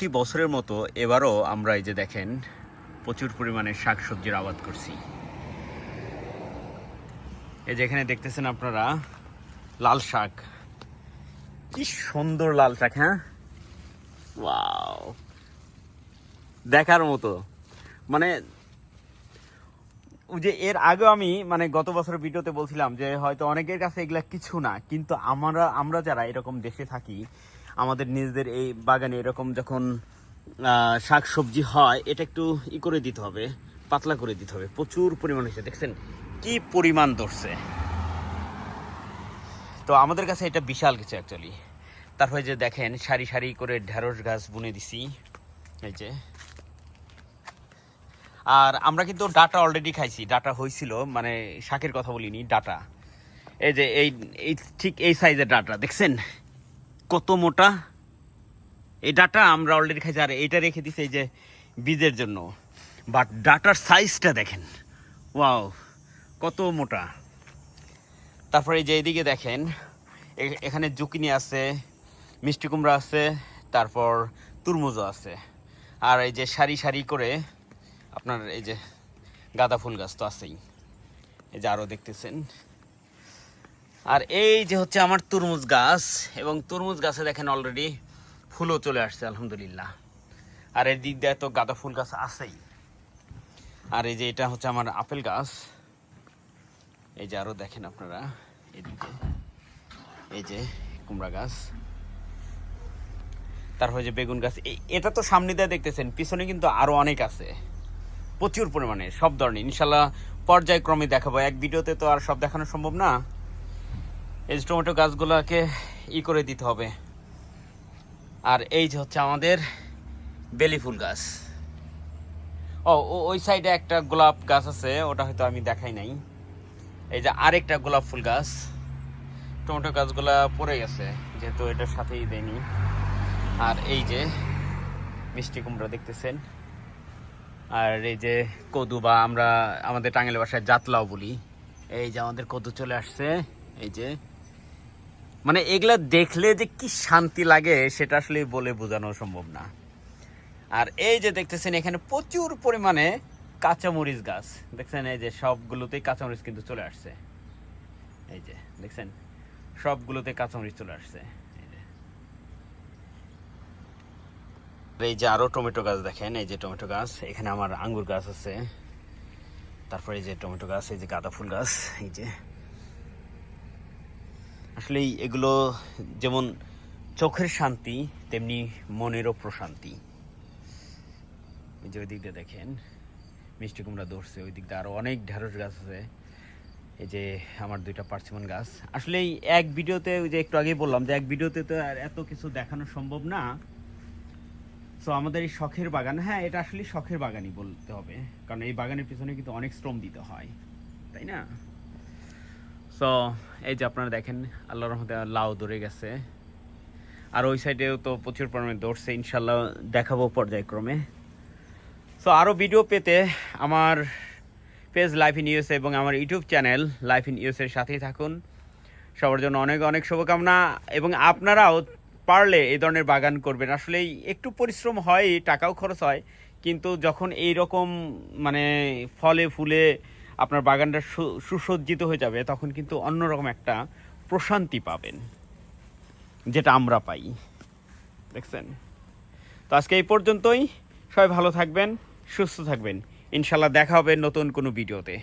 প্রতি বছরের মতো এবারও আমরা এই যে দেখেন প্রচুর পরিমাণে শাকসবজির আবাদ করছি। এই যে এখানে দেখতেছেন আপনারা লাল শাক। কি সুন্দর লাল শাক হ্যাঁ? দেখার মতো। মানে যে এর আগে আমি মানে গত বছরের ভিডিওতে বলছিলাম যে হয়তো অনেকের কাছে এগুলা কিছু না, কিন্তু আমরা আমরা যারা এরকম দেশে থাকি আমাদের নিজেদের এই বাগানে এরকম যখন শাক সবজি হয়, এটা একটু ই করে দিতে হবে, পাতলা করে দিতে হবে। প্রচুর পরিমাণ হয়েছে। দেখছেন কি পরিমাণ ধরছে। তো আমাদের কাছে এটা বিশাল কিছু অ্যাকচুয়ালি তারপরে যে দেখেন, সারি সারি করে ঢেঁড়স গাছ বুনে দিছি। এই যে। আর আমরা কিন্তু ডাটা অলরেডি খাইছি। ডাটা হয়েছিল মানে শাকের কথা বলিনি, ডাটা। এই যে, এই ঠিক এই সাইজের ডাটা, দেখছেন? কত মোটা? এই ডাটা আমরা অলরেডি খাইছি, আর এইটা রেখে দিছি এই যে বীজের জন্য। বাট ডাটার সাইজটা দেখেন। ওয়াও কত মোটা। তারপরে এই যে এইদিকে দেখেন এখানে জুকিনি আছে, মিষ্টি কুমড়া আছে, তারপর তুরমুজও আছে। আর এই যে সারি সারি করে আপনার এই যে গাঁদা ফুল গাছ তো আছেই। এই যে আরও দেখতেছেন। আর এই যে হচ্ছে আমার তরমুজ গাছ, এবং তরমুজ গাছে দেখেন অলরেডি ফুলও চলে আসছে, আলহামদুলিল্লাহ। আর এর দিক দিয়ে তো গাঁদা ফুল গাছ আছেই। আর এই যে এটা হচ্ছে আমার আপেল গাছ। এই যে আরও দেখেন আপনারা, এদিকে। এই যে কুমড়া গাছ। তারপরে যে বেগুন গাছ। এটা তো সামনে দিয়ে দেখতেছেন, পিছনে কিন্তু আরও অনেক আছে। প্রচুর পরিমাণে, সব ধরনের। ইনশাল্লাহ পর্যায়ক্রমে দেখাবো। এক ভিডিওতে তো আর সব দেখানো সম্ভব না। এই টমেটো গাছগুলোকে ই করে দিতে হবে। আর এই যে হচ্ছে আমাদের বেলি ফুল গাছ। ও ওই সাইডে একটা গোলাপ গাছ আছে, ওটা হয়তো আমি দেখাই নাই। এই যে আরেকটা গোলাপ ফুল গাছ। টমেটো গাছগুলা পড়ে গেছে, যেহেতু এটার সাথেই দেয়নি। আর এই যে মিষ্টি কুমড়া দেখতেছেন। আর এই যে কদু বা আমরা আমাদের টাঙ্গাইল ভাষায় জাতলাও বলি। এই যে আমাদের কদু চলে আসছে, এই যে মানে এগুলা দেখলে যে কি শান্তি লাগে, সেটা আসলে বলে বোঝানো সম্ভব না। আর এই যে দেখতেছেন, এখানে প্রচুর পরিমাণে কাঁচামরিচ গাছ। দেখছেন, এই যে সবগুলোতেই কাঁচামরিচ কিন্তু চলে আসছে। এই যে, দেখছেন সবগুলোতে কাঁচামরিচ চলে আসছে। এই যে। এই যে আরও টমেটো গাছ দেখেন, এই যে টমেটো গাছ, এখানে আমার আঙ্গুর গাছ আছে। তারপরে এই যে টমেটো গাছ, এই যে গাঁদা ফুল গাছ, এই যে। আসলে এগুলো যেমন চোখের শান্তি, তেমনি মনেরও প্রশান্তি। যে ওই দিক দিয়ে দেখেন, মিষ্টি কুমড়া ধরছে, ওই দিক দিয়ে আরও অনেক ঢেঁড়স গাছ আছে। এই যে আমার দুইটা পার্সিমন গাছ। আসলে এক ভিডিওতে, ওই যে একটু আগেই বললাম যে এক ভিডিওতে তো আর এত কিছু দেখানো সম্ভব না। সো আমাদের এই শখের বাগান হ্যাঁ এটা আসলে শখের বাগানই বলতে হবে। কারণ এই বাগানের পিছনে কিন্তু অনেক শ্রম দিতে হয়। তাই না? সো এই যে আপনারা দেখেন আল্লাহ রহমতে লাউ ধরে গেছে। আর ওই সাইডেও তো প্রচুর পরিমাণে ধরছে ইনশাল্লাহ দেখাবো পর্যায়ক্রমে। সো আরও ভিডিও পেতে আমার পেজ লাইফ ইন ইউএস এবং আমার YouTube channel life in US এর সাথেই থাকুন। সবার জন্য অনেক অনেক শুভকামনা এবং আপনারাও পারলে এই ধরনের বাগান করবেন। আসলেই একটু পরিশ্রম হয়, টাকাও খরচ হয়, কিন্তু যখন এই রকম মানে ফলে ফুলে আপনার বাগানটা সুসজ্জিত হয়ে যাবে, তখন কিন্তু অন্যরকম একটা প্রশান্তি পাবেন, যেটা আমরা পাই। দেখছেন? তো আজকে এই পর্যন্তই। সবাই ভালো থাকবেন, সুস্থ থাকবেন। ইনশাল্লাহ দেখা হবে নতুন কোনো ভিডিওতে।